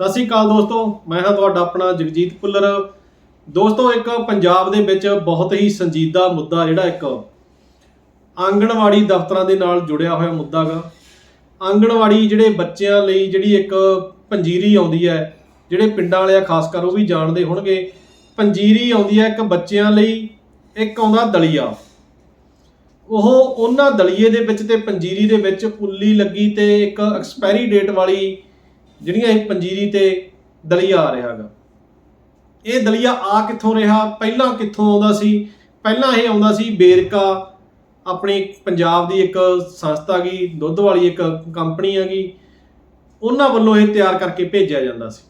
ਸਤਿ ਸ਼੍ਰੀ ਅਕਾਲ ਦੋਸਤੋ, ਮੈਂ ਹਾਂ ਤੁਹਾਡਾ ਆਪਣਾ ਜਗਜੀਤ ਪੁੱਲਰ ਦੋਸਤੋ, ਇੱਕ ਪੰਜਾਬ ਦੇ ਵਿੱਚ ਬਹੁਤ ਹੀ ਸੰਜੀਦਾ ਮੁੱਦਾ ਜਿਹੜਾ ਇੱਕ ਆਂਗਣਵਾੜੀ ਦਫ਼ਤਰਾਂ ਦੇ ਨਾਲ ਜੁੜਿਆ ਹੋਇਆ ਮੁੱਦਾ ਗਾ। ਆਂਗਣਵਾੜੀ ਜਿਹੜੇ ਬੱਚਿਆਂ ਲਈ ਜਿਹੜੀ ਇੱਕ ਪੰਜੀਰੀ ਆਉਂਦੀ ਹੈ, ਜਿਹੜੇ ਪਿੰਡਾਂ ਵਾਲੇ ਆ ਖਾਸ ਕਰ ਉਹ ਵੀ ਜਾਣਦੇ ਹੋਣਗੇ, ਪੰਜੀਰੀ ਆਉਂਦੀ ਹੈ ਇੱਕ ਬੱਚਿਆਂ ਲਈ ਇੱਕ ਆਉਂਦਾ ਦਲੀਆ। ਉਹ ਉਹਨਾਂ ਦਲੀਏ ਦੇ ਵਿੱਚ ਤੇ ਪੰਜੀਰੀ ਦੇ ਵਿੱਚ ਪੁੱਲੀ ਲੱਗੀ ਤੇ ਇੱਕ ਐਕਸਪਾਇਰੀ ਡੇਟ ਵਾਲੀ ਜਿਹੜੀਆਂ ਇਹ ਪੰਜੀਰੀ ਤੇ ਦਲੀਆ ਆ ਰਿਹਾ ਹੈਗਾ। ਇਹ ਦਲੀਆ ਆ ਕਿੱਥੋਂ ਰਿਹਾ? ਪਹਿਲਾਂ ਕਿੱਥੋਂ ਆਉਂਦਾ ਸੀ? ਪਹਿਲਾਂ ਇਹ ਆਉਂਦਾ ਸੀ ਬੇਰਕਾ, ਆਪਣੀ ਪੰਜਾਬ ਦੀ ਇੱਕ ਸੰਸਥਾ ਗਈ ਦੁੱਧ ਵਾਲੀ ਇੱਕ ਕੰਪਨੀ ਹੈਗੀ। ਉਹਨਾਂ ਵੱਲੋਂ ਇਹ ਤਿਆਰ ਕਰਕੇ ਭੇਜਿਆ ਜਾਂਦਾ ਸੀ।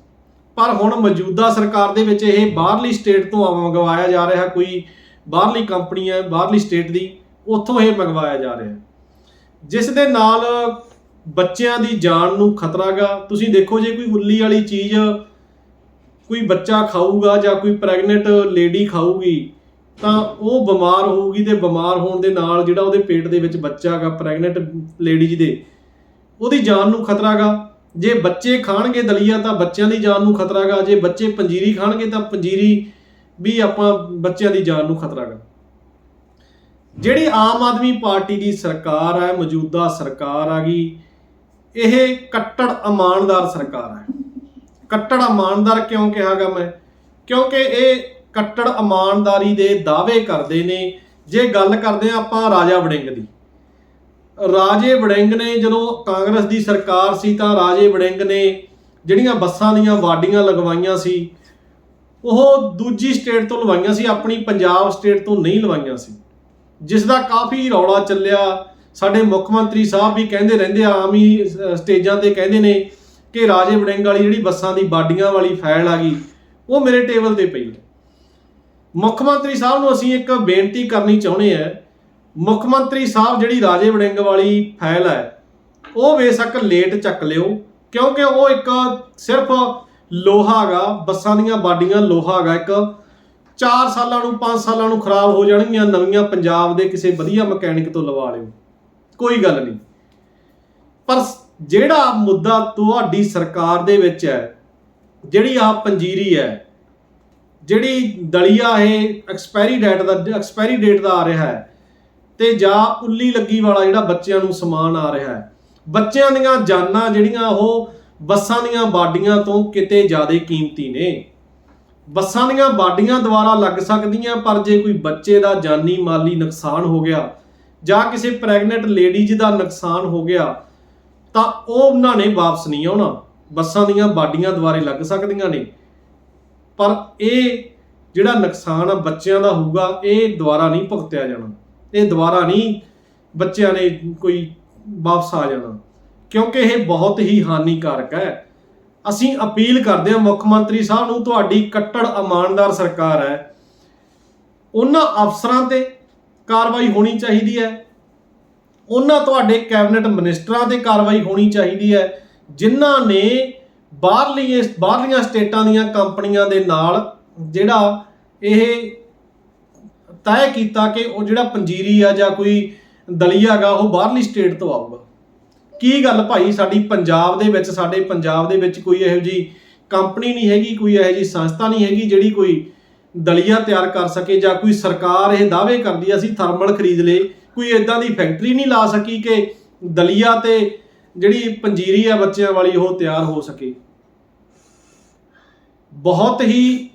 ਪਰ ਹੁਣ ਮੌਜੂਦਾ ਸਰਕਾਰ ਦੇ ਵਿੱਚ ਇਹ ਬਾਹਰਲੀ ਸਟੇਟ ਤੋਂ ਮੰਗਵਾਇਆ ਜਾ ਰਿਹਾ, ਕੋਈ ਬਾਹਰਲੀ ਕੰਪਨੀ ਹੈ, ਬਾਹਰਲੀ ਸਟੇਟ ਦੀ, ਉੱਥੋਂ ਇਹ ਮੰਗਵਾਇਆ ਜਾ ਰਿਹਾ। ਜਿਸ ਦੇ ਨਾਲ ਬੱਚਿਆਂ ਦੀ ਜਾਨ ਨੂੰ ਖਤਰਾ ਗਾ। ਤੁਸੀਂ ਦੇਖੋ ਜੇ ਕੋਈ ਉੱਲੀ ਵਾਲੀ ਚੀਜ਼ ਕੋਈ ਬੱਚਾ ਖਾਊਗਾ ਜਾਂ ਕੋਈ ਪ੍ਰੈਗਨੈਂਟ ਲੇਡੀ ਖਾਊਗੀ, ਤਾਂ ਉਹ ਬਿਮਾਰ ਹੋਊਗੀ ਤੇ ਬਿਮਾਰ ਹੋਣ ਦੇ ਨਾਲ ਜਿਹੜਾ ਉਹਦੇ ਪੇਟ ਦੇ ਵਿੱਚ ਬੱਚਾ ਗਾ ਪ੍ਰੈਗਨੈਂਟ ਲੇਡੀਜ਼ ਦੇ, ਉਹਦੀ ਜਾਨ ਨੂੰ ਖਤਰਾ ਗਾ। ਜੇ ਬੱਚੇ ਖਾਣਗੇ ਦਲੀਆ ਤਾਂ ਬੱਚਿਆਂ ਦੀ ਜਾਨ ਨੂੰ ਖਤਰਾ ਗਾ। ਜੇ ਬੱਚੇ ਪੰਜੀਰੀ ਖਾਣਗੇ ਤਾਂ ਪੰਜੀਰੀ ਵੀ ਆਪਾਂ ਬੱਚਿਆਂ ਦੀ ਜਾਨ ਨੂੰ ਖਤਰਾ ਗਾ। ਜਿਹੜੀ ਆਮ ਆਦਮੀ ਪਾਰਟੀ ਦੀ ਸਰਕਾਰ ਹੈ, ਮੌਜੂਦਾ ਸਰਕਾਰ ਆ ਗਈ ਇਹ ਕੱਟੜ ਇਮਾਨਦਾਰ ਸਰਕਾਰ ਹੈ। ਕੱਟੜ ਇਮਾਨਦਾਰ ਕਿਉਂ ਕਿਹਾਗਾ ਮੈਂ? ਕਿਉਂਕਿ ਇਹ ਕੱਟੜ ਇਮਾਨਦਾਰੀ ਦੇ ਦਾਅਵੇ ਕਰਦੇ ਨੇ। ਜੇ ਗੱਲ ਕਰਦੇ ਆ ਆਪਾਂ ਰਾਜਾ ਵੜਿੰਗ ਦੀ। ਰਾਜੇ ਵੜਿੰਗ ਨੇ ਜਦੋਂ ਕਾਂਗਰਸ ਦੀ ਸਰਕਾਰ ਸੀ ਤਾਂ ਰਾਜੇ ਵੜਿੰਗ ਨੇ ਜਿਹੜੀਆਂ ਬੱਸਾਂ ਦੀਆਂ ਵਾਡੀਆਂ ਲਗਵਾਈਆਂ ਸੀ, ਉਹ ਦੂਜੀ ਸਟੇਟ ਤੋਂ ਲਵਾਈਆਂ ਸੀ, ਆਪਣੀ ਪੰਜਾਬ ਸਟੇਟ ਤੋਂ ਨਹੀਂ ਲਵਾਈਆਂ ਸੀ। ਜਿਸ ਦਾ ਕਾਫੀ ਰੌਲਾ ਚੱਲਿਆ। ਸਾਡੇ ਮੁੱਖ ਮੰਤਰੀ ਸਾਹਿਬ ਵੀ ਕਹਿੰਦੇ ਰਹਿੰਦੇ ਆ, ਆਮ ਹੀ ਸਟੇਜਾਂ ਤੇ ਕਹਿੰਦੇ ਨੇ ਕਿ ਰਾਜੇ ਵੜਿੰਗ ਵਾਲੀ ਜਿਹੜੀ ਬੱਸਾਂ ਦੀ ਬਾਡੀਆਂ ਵਾਲੀ ਫਾਈਲ ਆ ਗਈ, ਉਹ ਮੇਰੇ ਟੇਬਲ ਤੇ ਪਈ ਹੈ। ਮੁੱਖ ਮੰਤਰੀ ਸਾਹਿਬ ਨੂੰ ਅਸੀਂ ਇੱਕ ਬੇਨਤੀ ਕਰਨੀ ਚਾਹੁੰਦੇ ਆ, ਮੁੱਖ ਮੰਤਰੀ ਸਾਹਿਬ ਜਿਹੜੀ ਰਾਜੇ ਵੜਿੰਗ ਵਾਲੀ ਫਾਈਲ ਹੈ ਉਹ ਬੇਸ਼ੱਕ ਲੇਟ ਚੱਕ ਲਿਓ, ਕਿਉਂਕਿ ਉਹ ਇੱਕ ਸਿਰਫ ਲੋਹਾ ਗਾ ਬੱਸਾਂ ਦੀਆਂ ਬਾਡੀਆਂ ਲੋਹਾ ਗਾ ਇੱਕ 4 ਸਾਲਾਂ ਨੂੰ 5 ਸਾਲਾਂ ਨੂੰ ਖਰਾਬ ਹੋ ਜਾਣਗੀਆਂ, ਨਵੀਆਂ ਪੰਜਾਬ ਦੇ ਕਿਸੇ ਵਧੀਆ ਮਕੈਨਿਕ ਤੋਂ ਲਵਾ ਲਿਓ। ਕੋਈ ਗੱਲ ਨਹੀਂ। ਪਰ ਜਿਹੜਾ ਮੁੱਦਾ ਤੁਹਾਡੀ ਸਰਕਾਰ ਦੇ ਵਿੱਚ ਹੈ, ਜਿਹੜੀ ਆ ਪੰਜੀਰੀ ਹੈ, ਜਿਹੜੀ ਦਲੀਆ ਇਹ ਐਕਸਪਾਇਰੀ ਡੇਟ ਦਾ ਐਕਸਪਾਇਰੀ ਡੇਟ ਦਾ ਆ ਰਿਹਾ ਹੈ, ਤੇ ਜਾਂ ਉੱਲੀ ਲੱਗੀ ਵਾਲਾ ਜਿਹੜਾ ਬੱਚਿਆਂ ਨੂੰ ਸਮਾਨ ਆ ਰਿਹਾ ਹੈ, ਬੱਚਿਆਂ ਦੀਆਂ ਜਾਨਾਂ ਜਿਹੜੀਆਂ ਉਹ ਬੱਸਾਂ ਦੀਆਂ ਬਾਡੀਆਂ ਤੋਂ ਕਿਤੇ ਜ਼ਿਆਦਾ ਕੀਮਤੀ ਨੇ। ਬੱਸਾਂ ਦੀਆਂ ਬਾਡੀਆਂ ਦੁਆਰਾ ਲੱਗ ਸਕਦੀਆਂ, ਪਰ ਜੇ ਕੋਈ ਬੱਚੇ ਦਾ ਜਾਨੀ ਮਾਲੀ ਨੁਕਸਾਨ ਹੋ ਗਿਆ ਜਾਂ ਕਿਸੇ ਪ੍ਰੈਗਨੈਂਟ ਲੇਡੀਜ਼ ਦਾ ਨੁਕਸਾਨ ਹੋ ਗਿਆ, ਤਾਂ ਉਹ ਉਹਨਾਂ ਨੇ ਵਾਪਸ ਨਹੀਂ ਆਉਣਾ। ਬੱਸਾਂ ਦੀਆਂ ਬਾਡੀਆਂ ਦੁਆਰੇ ਲੱਗ ਸਕਦੀਆਂ ਨੇ। ਪਰ ਇਹ ਜਿਹੜਾ ਨੁਕਸਾਨ ਆ ਬੱਚਿਆਂ ਦਾ ਹੋਊਗਾ, ਇਹ ਦੁਬਾਰਾ ਨਹੀਂ ਭੁਗਤਿਆ ਜਾਣਾ। ਇਹ ਦੁਬਾਰਾ ਨਹੀਂ ਬੱਚਿਆਂ ਨੇ ਕੋਈ ਵਾਪਸ ਆ ਜਾਣਾ। ਕਿਉਂਕਿ ਇਹ ਬਹੁਤ ਹੀ ਹਾਨੀਕਾਰਕ ਹੈ। ਅਸੀਂ ਅਪੀਲ ਕਰਦੇ ਹਾਂ ਮੁੱਖ ਮੰਤਰੀ ਸਾਹਿਬ ਨੂੰ, ਤੁਹਾਡੀ ਕੱਟੜ ਇਮਾਨਦਾਰ ਸਰਕਾਰ ਹੈ। ਉਹਨਾਂ ਅਫਸਰਾਂ ਤੇ ਕਾਰਵਾਈ ਹੋਣੀ ਚਾਹੀਦੀ ਹੈ। ਉਹਨਾਂ ਤੁਹਾਡੇ ਕੈਬਨਿਟ ਮਿਨਿਸਟਰਾਂ ਤੇ ਕਾਰਵਾਈ ਹੋਣੀ ਚਾਹੀਦੀ ਹੈ, ਜਿਨ੍ਹਾਂ ਨੇ ਬਾਹਰਲੀ ਬਾਹਰਲੀਆਂ ਸਟੇਟਾਂ ਦੀਆਂ ਕੰਪਨੀਆਂ ਦੇ ਨਾਲ ਜਿਹੜਾ ਇਹ ਤੈਅ ਕੀਤਾ ਕਿ ਉਹ ਜਿਹੜਾ ਪੰਜੀਰੀ ਆ ਜਾਂ ਕੋਈ ਦਲੀਆ ਗਾ, ਉਹ ਬਾਹਰਲੀ ਸਟੇਟ ਤੋਂ ਆਊਗਾ। ਕੀ ਗੱਲ ਭਾਈ, ਸਾਡੀ ਪੰਜਾਬ ਦੇ ਵਿੱਚ, ਸਾਡੇ ਪੰਜਾਬ ਦੇ ਵਿੱਚ ਕੋਈ ਇਹੋ ਜੀ ਕੰਪਨੀ ਨਹੀਂ ਹੈਗੀ, ਕੋਈ ਇਹੋ ਜੀ ਸੰਸਥਾ ਨਹੀਂ ਹੈਗੀ ਜਿਹੜੀ ਕੋਈ ਦਲੀਆ ਤਿਆਰ ਕਰ ਸਕੇ ਜਾਂ ਕੋਈ ਸਰਕਾਰ ਇਹ ਦਾਅਵੇ ਕਰਦੀ ਹੈ ਅਸੀਂ ਥਰਮਲ ਖਰੀਦ ਲਏ, ਕੋਈ ਇਦਾਂ ਦੀ ਫੈਕਟਰੀ ਨਹੀਂ ਲਾ ਸਕੀ ਕਿ ਦਲੀਆ ਤੇ ਜਿਹੜੀ ਪੰਜੀਰੀ ਆ ਬੱਚਿਆਂ ਵਾਲੀ, ਉਹ ਤਿਆਰ ਹੋ ਸਕੇ। ਬਹੁਤ ਹੀ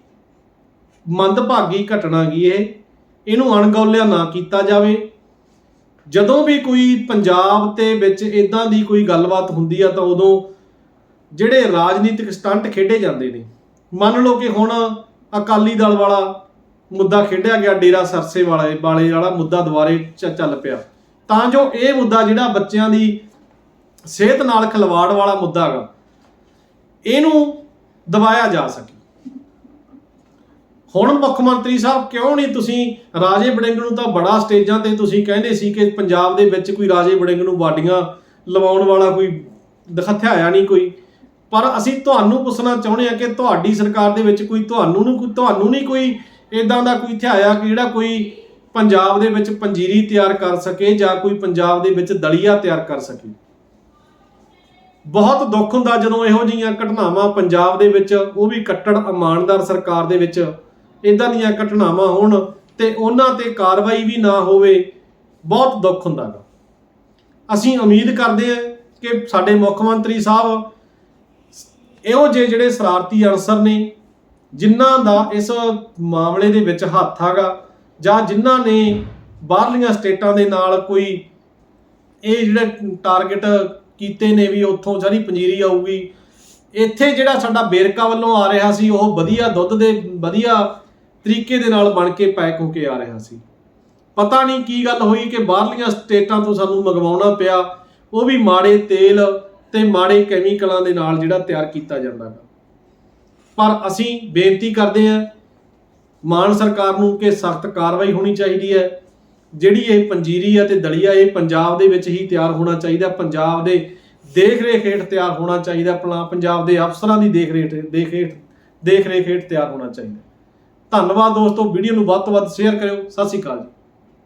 ਮੰਦਭਾਗੀ ਘਟਨਾ ਗਈ ਇਹ? ਇਹਨੂੰ ਅਣਗੌਲਿਆ ਨਾ ਕੀਤਾ ਜਾਵੇ। ਜਦੋਂ ਵੀ ਕੋਈ ਪੰਜਾਬ ਤੇ ਵਿੱਚ ਇਦਾਂ ਦੀ ਕੋਈ ਗੱਲਬਾਤ ਹੁੰਦੀ ਆ, ਤਾਂ ਉਦੋਂ ਜਿਹੜੇ ਰਾਜਨੀਤਿਕ ਸਟੰਟ ਖੇਡੇ ਜਾਂਦੇ ਨੇ, ਮੰਨ ਲਓ ਕਿ ਹੁਣ ਅਕਾਲੀ ਦਲ ਵਾਲਾ ਮੁੱਦਾ ਖੇਡਿਆ ਗਿਆ, ਡੇਰਾ ਸਰਸੇ ਵਾਲੇ ਵਾਲੇ ਵਾਲਾ ਮੁੱਦਾ ਦੁਬਾਰੇ ਚ- ਚੱਲ ਪਿਆ। ਤਾਂ ਜੋ ਇਹ ਮੁੱਦਾ ਜਿਹੜਾ ਬੱਚਿਆਂ ਦੀ ਸਿਹਤ ਨਾਲ ਖਿਲਵਾੜ ਵਾਲਾ ਮੁੱਦਾ ਹੈਗਾ, ਇਹਨੂੰ ਦਬਾਇਆ ਜਾ ਸਕੇ। ਹੁਣ ਮੁੱਖ ਮੰਤਰੀ ਸਾਹਿਬ, ਕਿਉਂ ਨਹੀਂ ਤੁਸੀਂ ਰਾਜੇ ਵੜਿੰਗ ਨੂੰ ਤਾਂ ਬੜਾ ਸਟੇਜਾਂ ਤੇ ਤੁਸੀਂ ਕਹਿੰਦੇ ਸੀ ਕਿ ਪੰਜਾਬ ਦੇ ਵਿੱਚ ਕੋਈ ਰਾਜੇ ਵੜਿੰਗ ਨੂੰ ਬਾਡੀਆਂ ਲਵਾਉਣ ਵਾਲਾ ਕੋਈ ਦਿਖਥਿਆਇਆ ਨਹੀਂ ਕੋਈ। ਪਰ ਅਸੀਂ ਤੁਹਾਨੂੰ ਪੁੱਛਣਾ ਚਾਹੁੰਦੇ ਹਾਂ ਕਿ ਤੁਹਾਡੀ ਸਰਕਾਰ ਦੇ ਵਿੱਚ ਕੋਈ ਤੁਹਾਨੂੰ ਨੂੰ ਤੁਹਾਨੂੰ ਨਹੀਂ ਕੋਈ ਇਦਾਂ ਦਾ ਕੋਈ ਥਿਆਇਆ ਕਿ ਜਿਹੜਾ ਕੋਈ ਪੰਜਾਬ ਦੇ ਵਿੱਚ ਪੰਜੀਰੀ ਤਿਆਰ ਕਰ ਸਕੇ ਜਾਂ ਕੋਈ ਪੰਜਾਬ ਦੇ ਵਿੱਚ ਦਲੀਆ ਤਿਆਰ ਕਰ ਸਕੇ? ਬਹੁਤ ਦੁੱਖ ਹੁੰਦਾ ਜਦੋਂ ਇਹੋ ਜਿਹੀਆਂ ਘਟਨਾਵਾਂ ਪੰਜਾਬ ਦੇ ਵਿੱਚ, ਉਹ ਵੀ ਕੱਟੜ ਇਮਾਨਦਾਰ ਸਰਕਾਰ ਦੇ ਵਿੱਚ ਇਦਾਂ ਦੀਆਂ ਘਟਨਾਵਾਂ ਹੋਣ ਤੇ ਉਹਨਾਂ ਤੇ ਕਾਰਵਾਈ ਵੀ ਨਾ ਹੋਵੇ, ਬਹੁਤ ਦੁੱਖ ਹੁੰਦਾ ਗਾ ਅਸੀਂ ਉਮੀਦ ਕਰਦੇ ਹਾਂ ਕਿ ਸਾਡੇ ਮੁੱਖ ਮੰਤਰੀ ਸਾਹਿਬ ਇਹੋ ਜਿਹੇ ਜਿਹੜੇ ਸ਼ਰਾਰਤੀ ਅਨਸਰ ਨੇ, ਜਿਨ੍ਹਾਂ ਦਾ ਇਸ ਮਾਮਲੇ ਦੇ ਵਿੱਚ ਹੱਥ ਹੈਗਾ, ਜਾਂ ਜਿਨ੍ਹਾਂ ਨੇ ਬਾਹਰਲੀਆਂ ਸਟੇਟਾਂ ਦੇ ਨਾਲ ਕੋਈ ਇਹ ਜਿਹੜੇ ਟਾਰਗੇਟ ਕੀਤੇ ਨੇ ਵੀ ਉੱਥੋਂ ਸਾਰੀ ਪੰਜੀਰੀ ਆਊਗੀ, ਇੱਥੇ ਜਿਹੜਾ ਸਾਡਾ ਬੇਰਕਾ ਵੱਲੋਂ ਆ ਰਿਹਾ ਸੀ, ਉਹ ਵਧੀਆ ਦੁੱਧ ਦੇ, ਵਧੀਆ ਤਰੀਕੇ ਦੇ ਨਾਲ ਬਣ ਕੇ ਪੈਕ ਹੋ ਕੇ ਆ ਰਿਹਾ ਸੀ। ਪਤਾ ਨਹੀਂ ਕੀ ਗੱਲ ਹੋਈ ਕਿ ਬਾਹਰਲੀਆਂ ਸਟੇਟਾਂ ਤੋਂ ਸਾਨੂੰ ਮੰਗਵਾਉਣਾ ਪਿਆ, ਉਹ ਵੀ ਮਾੜੇ ਤੇਲ ਤੇ ਮਾੜੇ ਕੈਮੀਕਲਾਂ ਦੇ ਨਾਲ ਜਿਹੜਾ ਤਿਆਰ ਕੀਤਾ ਜਾਂਦਾ ਹੈ ਪਰ ਅਸੀਂ ਬੇਨਤੀ ਕਰਦੇ ਹਾਂ, ਮਾਨ ਸਰਕਾਰ ਨੂੰ ਕਿ ਸਖਤ ਕਾਰਵਾਈ ਹੋਣੀ ਚਾਹੀਦੀ ਹੈ। ਜਿਹੜੀ ਇਹ ਪੰਜੀਰੀ ਹੈ ਤੇ ਦਲੀਆ, ਇਹ ਪੰਜਾਬ ਦੇ ਵਿੱਚ ਹੀ ਤਿਆਰ ਹੋਣਾ ਚਾਹੀਦਾ, ਪੰਜਾਬ ਦੇ ਦੇਖ ਰੇਖ ਹੇਠ ਤਿਆਰ ਹੋਣਾ ਚਾਹੀਦਾ ਆਪਣਾ ਪੰਜਾਬ ਦੇ ਅਫਸਰਾਂ ਦੀ ਦੇਖ ਰੇਖ ਦੇਖ ਹੇਠ ਦੇਖ ਰੇਖ ਹੇਠ ਤਿਆਰ ਹੋਣਾ ਚਾਹੀਦਾ। ਧੰਨਵਾਦ ਦੋਸਤੋ, ਵੀਡੀਓ ਨੂੰ ਵੱਧ ਤੋਂ ਵੱਧ ਸ਼ੇਅਰ ਕਰਿਓ। ਸਤਿ ਸ਼੍ਰੀ ਅਕਾਲ ਜੀ।